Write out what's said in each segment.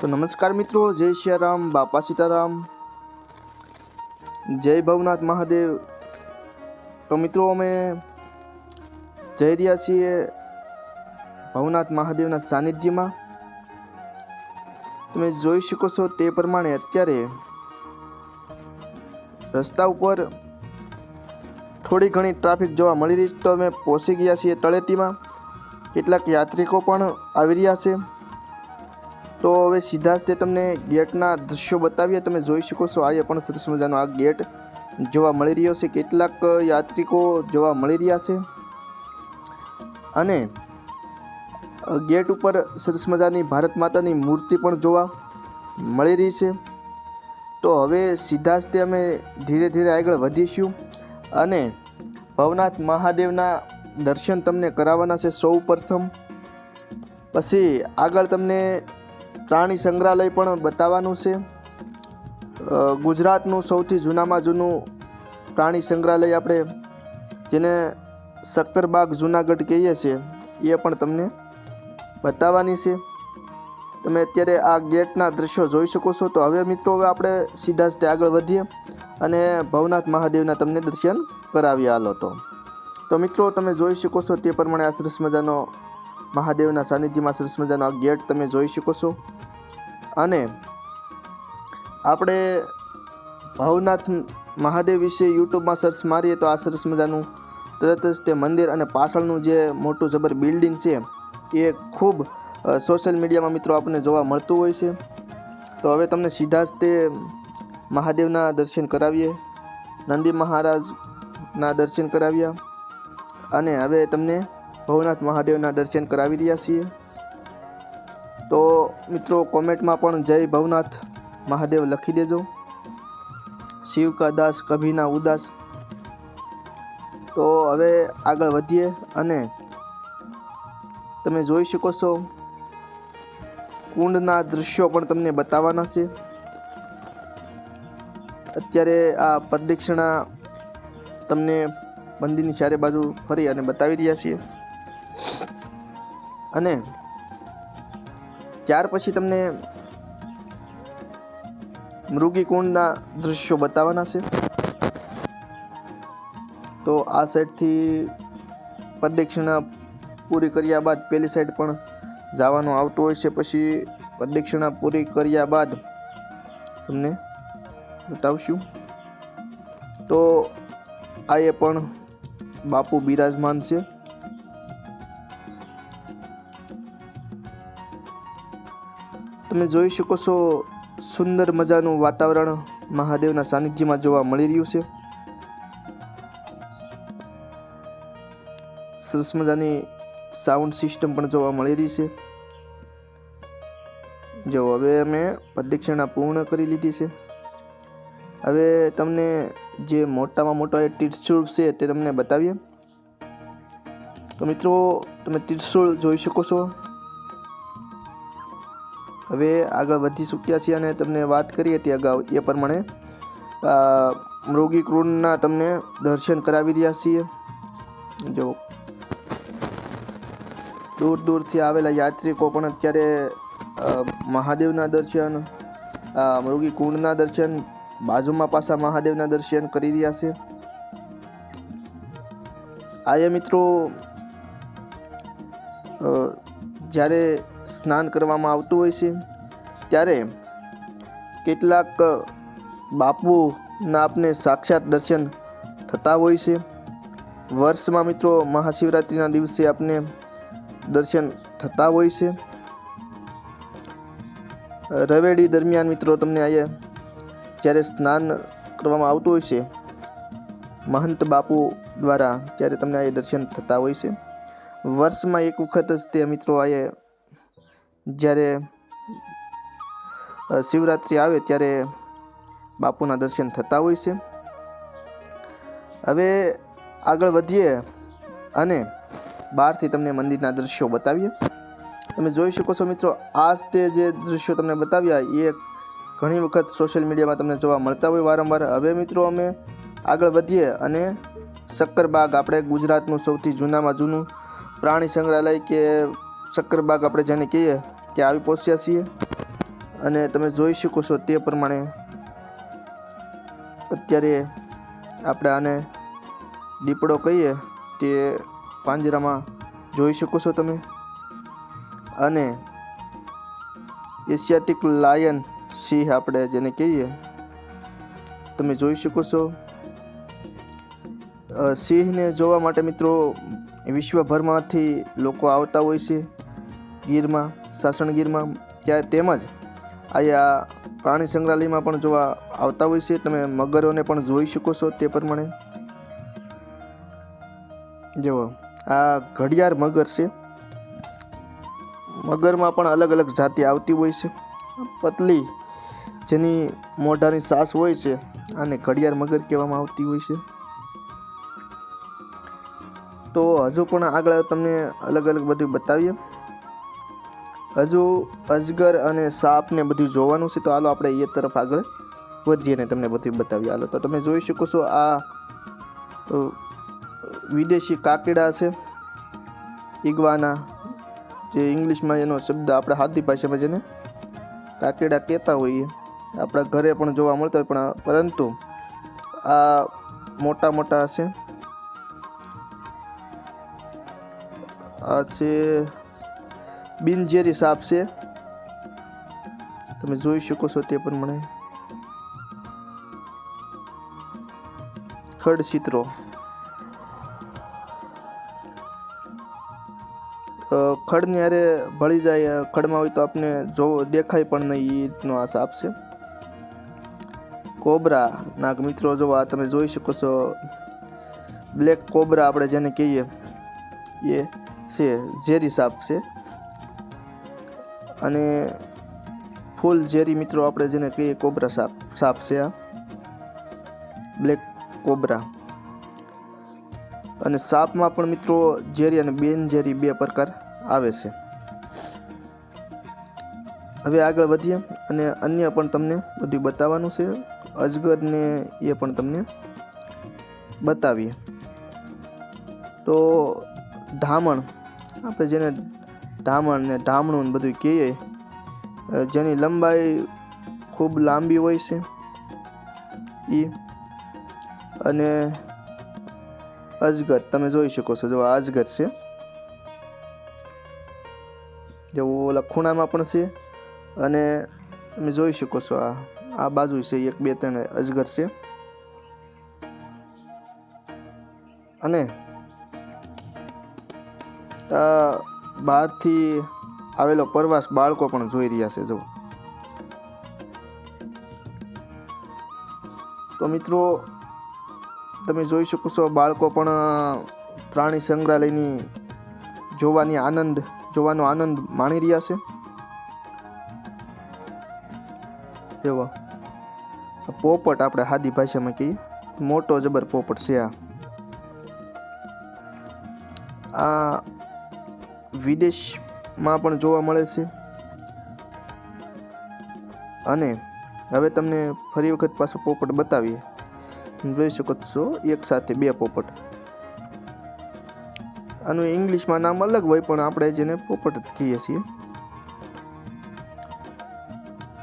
તો નમસ્કાર મિત્રો, જય સિયારામ બાપા સીતારામ, જય ભવનાથ મહાદેવ. તો મિત્રો, અમે જઈ રહ્યા છીએ ભવનાથ મહાદેવના સાનિધ્યમાં. તમે જોઈ શકો છો તે પ્રમાણે અત્યારે રસ્તા ઉપર થોડી ઘણી ટ્રાફિક જોવા મળી રહી છે. તો અમે પહોંચી ગયા છીએ તળેટીમાં. કેટલાક યાત્રિકો પણ આવી રહ્યા છે. તો હવે સીધા જ તે તમને ગેટના દ્રશ્યો બતાવીએ. તમે જોઈ શકો છો આજે પણ સરસ મજાનો આ ગેટ જોવા મળી રહ્યો છે. કેટલાક યાત્રિકો જોવા મળી રહ્યા છે. અને ગેટ ઉપર સરસ મજાની ભારત માતાની મૂર્તિ પણ જોવા મળી રહી છે. તો હવે સીધા જ તે અમે ધીરે ધીરે આગળ વધીશું. અને ભવનાથ મહાદેવના દર્શન તમને કરાવવાના છે સૌ પ્રથમ. પછી આગળ તમને પ્રાણી સંગ્રહાલય પણ બતાવવાનું છે. ગુજરાતનું સૌથી જૂનામાં જૂનું પ્રાણી સંગ્રહાલય આપણે જેને સક્કરબાગ જૂનાગઢ કહીએ છીએ, એ પણ તમને બતાવવાની છે. તમે અત્યારે આ ગેટના દ્રશ્યો જોઈ શકો છો. તો હવે મિત્રો, હવે આપણે સીધા જ આગળ વધીએ અને ભવનાથ મહાદેવના તમને દર્શન કરાવી હાલો તો. તો મિત્રો, તમે જોઈ શકો છો તે પ્રમાણે આ સરસ મજાનો મહાદેવના સાનિધ્યમાં સરસ મજાનો આ ગેટ તમે જોઈ શકો છો. અને આપણે ભવનાથ મહાદેવ વિશે યુટ્યુબમાં સર્ચ મારીએ તો આ સરસ મજાનું તરત જ તે મંદિર અને પાછળનું જે મોટું જબર બિલ્ડિંગ છે, એ ખૂબ સોશિયલ મીડિયામાં મિત્રો આપણને જોવા મળતું હોય છે. તો હવે તમને સીધા જ તે મહાદેવના દર્શન કરાવીએ. નંદી મહારાજના દર્શન કરાવ્યા. અને હવે તમને ભવનાથ મહાદેવના દર્શન કરાવી રહ્યા છીએ. તો મિત્રો, કોમેન્ટમાં પણ જય ભવનાથ મહાદેવ લખી દેજો. શિવ કા દાસ કભીના ઉદાસ. તો હવે આગળ વધીએ અને તમે જોઈ શકો છો, કુંડના દૃશ્યો પણ તમને બતાવવાના છે. અત્યારે આ પ્રદક્ષિણા તમને મંદિરની ચારે બાજુ ફરી અને બતાવી રહ્યા છીએ. અને ત્યાર પછી તમને મૃગીકુંડના દૃશ્યો બતાવવાના છે. તો આ સાઈડથી પ્રદક્ષિણા પૂરી કર્યા બાદ પેલી સાઈડ પણ જવાનું આવતું હોય છે. પછી પ્રદક્ષિણા પૂરી કર્યા બાદ તમને બતાવશું. તો આ એ પણ બાપુ બિરાજમાન છે. તમે જોઈ શકો છો સુંદર મજાનું વાતાવરણ મહાદેવના સાનિધ્યમાં જોવા મળી રહ્યું છે. સરસ મજાની સાઉન્ડ સિસ્ટમ પણ જોવા મળી રહી છે. જો હવે અમે પ્રદક્ષિણા પૂર્ણ કરી લીધી છે. હવે તમને જે મોટામાં મોટો એ ત્રિશુળ છે તે તમને બતાવીએ. તો મિત્રો, તમે ત્રિશુળ જોઈ શકો છો. હવે આગળ વધી ચૂક્યા છીએ અને તમને વાત કરીએ તે અગાઉ, એ પ્રમાણે મૃગી કૃણના તમને દર્શન કરાવી રહ્યા છીએ. જો, દૂર દૂરથી આવેલા યાત્રિકો પણ અત્યારે મહાદેવના દર્શન મૃગી કુંડના દર્શન, બાજુમાં પાછા મહાદેવના દર્શન કરી રહ્યા છે. આયે મિત્રો જ્યારે સ્નાન કરવામાં આવતું હોય છે. ત્યારે કેટલાક બાપુના આપને સાક્ષાત દર્શન થતા હોય છે. વર્ષમાં મિત્રો મહાશિવરાત્રિના દિવસે આપને દર્શન થતા હોય છે. રવેડી દરમિયાન મિત્રો તમને અહીંયા જ્યારે સ્નાન કરવામાં આવતું હોય છે, મહંત બાપુ દ્વારા ત્યારે તમને અહીંયા દર્શન થતા હોય છે. વર્ષમાં એક વખત જ તે મિત્રો અહીંયા જ્યારે શિવરાત્રિ આવે ત્યારે બાપુના દર્શન થતા હોય છે. હવે આગળ વધીએ અને બહારથી તમને મંદિરના દૃશ્યો બતાવીએ. તમે જોઈ શકો છો મિત્રો, આ સ્ટે જે દૃશ્યો તમને બતાવ્યા, એ ઘણી વખત સોશિયલ મીડિયામાં તમને જોવા મળતા હોય વારંવાર. હવે મિત્રો અમે આગળ વધીએ અને શક્કરબાગ, આપણે ગુજરાતનું સૌથી જૂનામાં જૂનું પ્રાણી સંગ્રહાલય કે શક્કરબાગ આપણે જેને કહીએ ત્યાં આવી પહોંચ્યા છીએ. અને તમે જોઈ શકો છો તે પ્રમાણે અત્યારે આપણે આને દીપડો કહીએ તે પાંજરામાં જોઈ શકો છો તમે. અને એશિયાટિક લાયન સિંહ આપણે જેને કહીએ, તમે જોઈ શકો છો. સિંહને જોવા માટે મિત્રો વિશ્વભરમાંથી લોકો આવતા હોય છે. ગીરમાં, સાસણ ગીરમાં, ત્યાં તેમજ અહીંયા પ્રાણી સંગ્રહાલયમાં પણ જોવા આવતા હોય છે. તમે મગરોને પણ જોઈ શકો છો તે પ્રમાણે. જુઓ, આ ઘડિયાળ મગર છે. મગરમાં પણ અલગ અલગ જાતિ આવતી હોય છે. પતલી જેની મોઢાની સાસ હોય છે, આને ઘડિયાળ મગર કહેવામાં આવતી હોય છે. તો હજુ પણ આગળ તમને અલગ અલગ બધું બતાવીએ. હજુ અજગર અને સાપને બધું જોવાનું છે, તો હાલો આપણે એ તરફ આગળ વધીએ ને તમને બધું બતાવીએ. હાલો, તો તમે જોઈ શકો છો આ વિદેશી કાકડા છે ઈગવાના જે ઇંગ્લિશમાં એનો શબ્દ આપણે હાથી ભાષામાં જેને કાકડા કહેતા હોઈએ. આપણા ઘરે પણ જોવા મળતા હોય, પણ પરંતુ આ મોટા મોટા છે. આ છે બિનઝેરી સાપ છે. તમે જોઈ શકો છો તે પ્રમાણે. ખડ ચિત્રો. ખડની હારે ભળી જાય ખડમાં હોય તો આપને જો, દેખાય પણ નહીં એ રીતનો આ સાપ છે. કોબરા. નાગ મિત્રો, જો આ તમે જોઈ શકો છો. બ્લેક કોબરા આપણે જેને કહીએ, એ છે ઝેરી સાપ છે. અને ફૂલ ઝેરી મિત્રો, આપણે જેને કહીએ કોબરા સાપ સાપ છે આ. Black cobra. અને સાપમાં પણ મિત્રો ઝેરી અને બેન ઝેરી બે પ્રકાર આવે છે. હવે આગળ વધીએ અને અન્ય પણ તમને બધું બતાવવાનું છે. અજગર ને એ પણ તમને બતાવીએ. તો ધામણ, આપણે જેને ધામણ ને ધામણું ને બધું કહીએ. જેની લંબાઈ ખૂબ લાંબી હોય છે એ અને અજગર, તમે જોઈ શકો છો. જો અજગર છે. જો ઓલા ખૂણામાં પણ છે અને તમે જોઈ શકો છો આ આ બાજુ છે એક, બે, ત્રણ અજગર છે. અને બહારથી આવેલો પ્રવાસ બાળકો પણ જોઈ રહ્યા છે, જો. તો મિત્રો, તમે જોઈ શકો છો, બાળકો પણ પ્રાણી સંગ્રહાલયની જોવાની આનંદ, જોવાનો આનંદ માણી રહ્યા છે. જેવો પોપટ આપણે હાદી ભાષામાં કહીએ. મોટો જબર પોપટ છે આ. આ વિદેશમાં પણ જોવા મળે છે. અને હવે તમને ફરી વખત પાછો પોપટ બતાવીએ. જોઈ શકો છો, એક સાથે બે પોપટ. આનું ઇંગ્લિશમાં નામ અલગ હોય, પણ આપણે જેને પોપટ કહીએ છીએ.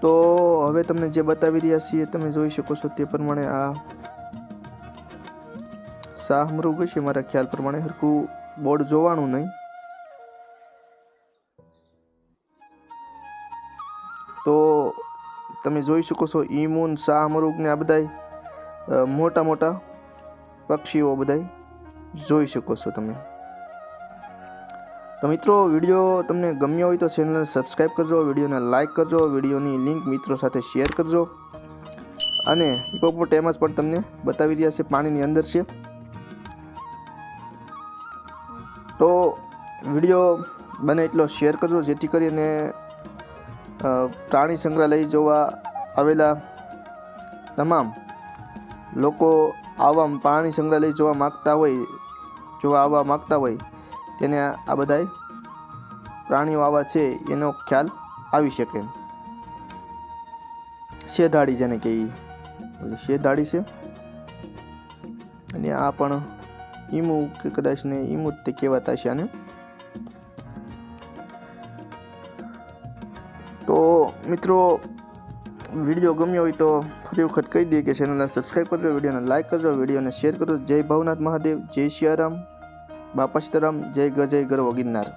તો હવે તમને જે બતાવી રહ્યા છીએ, તમે જોઈ શકો છો તે પ્રમાણે આ શાહમૃગ છે, મારા ખ્યાલ પ્રમાણે. હરખું બોર્ડ જોવાનું નહીં. તો તમે જોઈ શકો છો ઈમૂન શાહમૃગ ને આ બધાય મોટા મોટા પક્ષીઓ બધાય જોઈ શકો છો તમે. તો મિત્રો, વીડિયો તમને ગમ્યો હોય તો ચેનલને સબસ્ક્રાઈબ કરજો વિડીયોને લાઇક કરજો, વિડીયોની લિંક મિત્રો સાથે શેર કરજો. અને હિપોપોટેમસ પણ તમને બતાવી રહ્યા છે, પાણીની અંદર છે. તો વીડિયો બને એટલો શેર કરજો, જેથી કરીને પ્રાણી સંગ્રહાલય જોવા આવેલા તમામ લોકો આવા પ્રાણી સંગ્રહાલય જોવા માગતા હોય, જોવા આવવા માગતા હોય, તેને આ બધાય પ્રાણીઓ આવા છે એનો ખ્યાલ આવી શકે. શેધાડી જેને કહીએ. શેધાડી છે. અને આ પણ ઈમુ કે કદાચ ને ઈમુ તે કહેવાતા છે આને. તો મિત્રો, વીડિયો ગમ્યો હોય તો ફરી વખત કહી દઈએ કે ચેનલને સબસ્ક્રાઈબ કરજો, વિડીયોને લાઇક કરજો, વિડીયોને શેર કરજો. જય ભવનાથ મહાદેવ, જય સિયારામ બાપા સીતારામ, જય ગજય ગર્વ ગિરનાર